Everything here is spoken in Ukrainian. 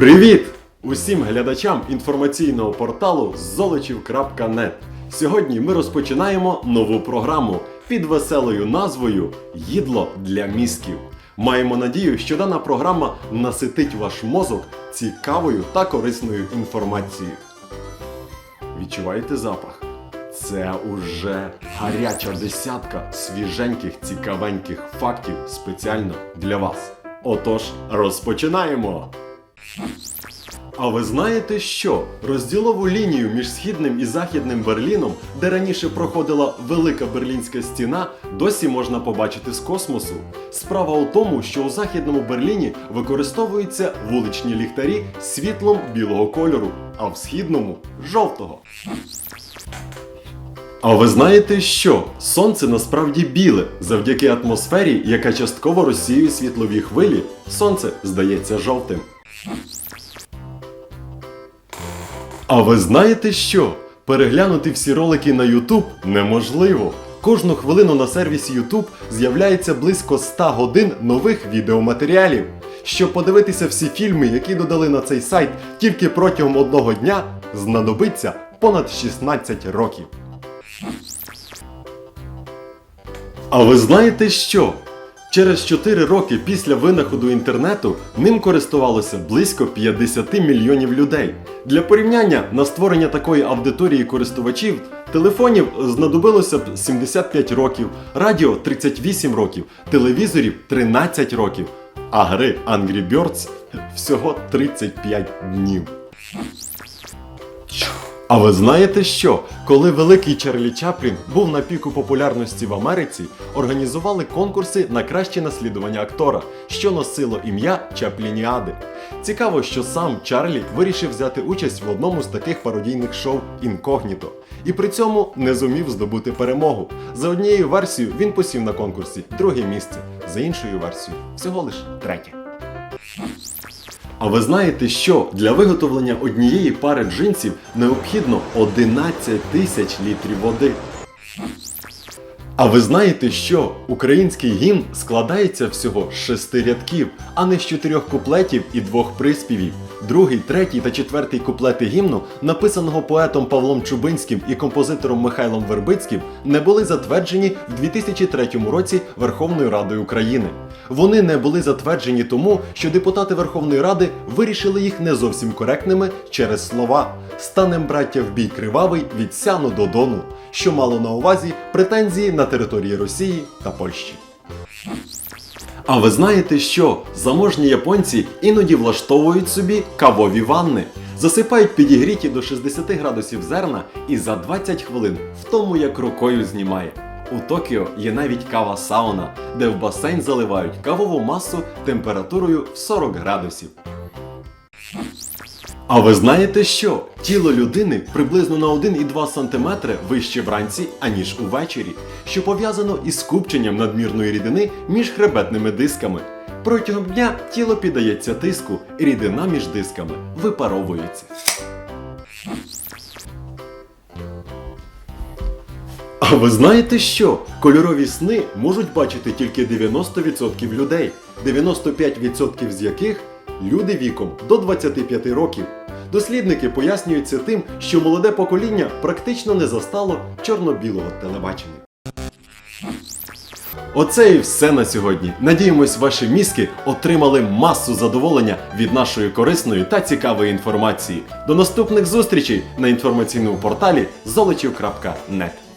Привіт! Усім глядачам інформаційного порталу золочів.нет. Сьогодні ми розпочинаємо нову програму під веселою назвою Їдло для мізків. Маємо надію, що дана програма наситить ваш мозок цікавою та корисною інформацією. Відчуваєте запах? Це уже гаряча десятка свіженьких цікавеньких фактів спеціально для вас. Отож, розпочинаємо! А ви знаєте що? Розділову лінію між східним і західним Берліном, де раніше проходила велика берлінська стіна, досі можна побачити з космосу. Справа у тому, що у західному Берліні використовуються вуличні ліхтарі світлом білого кольору, а в східному жовтого. А ви знаєте що? Сонце насправді біле. Завдяки атмосфері, яка частково розсіює світлові хвилі, сонце здається жовтим. А ви знаєте що? Переглянути всі ролики на YouTube неможливо. Кожну хвилину на сервісі YouTube з'являється близько 100 годин нових відеоматеріалів. Щоб подивитися всі фільми, які додали на цей сайт тільки протягом одного дня, знадобиться понад 16 років. А ви знаєте що? Через 4 роки після винаходу інтернету ним користувалося близько 50 мільйонів людей. Для порівняння на створення такої аудиторії користувачів телефонів знадобилося б 75 років, радіо 38 років, телевізорів 13 років, а гри Angry Birds всього 35 днів. А ви знаєте що? Коли великий Чарлі Чаплін був на піку популярності в Америці, організували конкурси на краще наслідування актора, що носило ім'я Чаплініади. Цікаво, що сам Чарлі вирішив взяти участь в одному з таких пародійних шоу інкогніто. І при цьому не зумів здобути перемогу. За однією версією він посів на конкурсі друге місце, за іншою версією всього лише третє. А ви знаєте, що для виготовлення однієї пари джинсів необхідно 11 тисяч літрів води. А ви знаєте, що український гімн складається всього з шести рядків, а не з чотирьох куплетів і двох приспівів. Другий, третій та четвертий куплети гімну, написаного поетом Павлом Чубинським і композитором Михайлом Вербицьким, не були затверджені в 2003 році Верховною Радою України. Вони не були затверджені тому, що депутати Верховної Ради вирішили їх не зовсім коректними через слова Станем браття в бій кривавий від сяну до дону, що мало на увазі претензії на території Росії та Польщі. А ви знаєте що? Заможні японці іноді влаштовують собі кавові ванни, засипають підігріті до 60 градусів зерна і за 20 хвилин в тому як рукою знімає. У Токіо є навіть кава сауна, де в басейн заливають кавову масу температурою в 40 градусів. А ви знаєте що? Тіло людини приблизно на 1,2 см вище вранці, аніж увечері, що пов'язано із скупченням надмірної рідини між хребетними дисками. Протягом дня тіло піддається тиску, і рідина між дисками випаровується. А ви знаєте що? Кольорові сни можуть бачити тільки 90% людей, 95% з яких люди віком до 25 років. Дослідники пояснюють це тим, що молоде покоління практично не застало чорно-білого телебачення. Оце і все на сьогодні. Надіємось, ваші мізки отримали масу задоволення від нашої корисної та цікавої інформації. До наступних зустрічей на інформаційному порталі золочів.нет.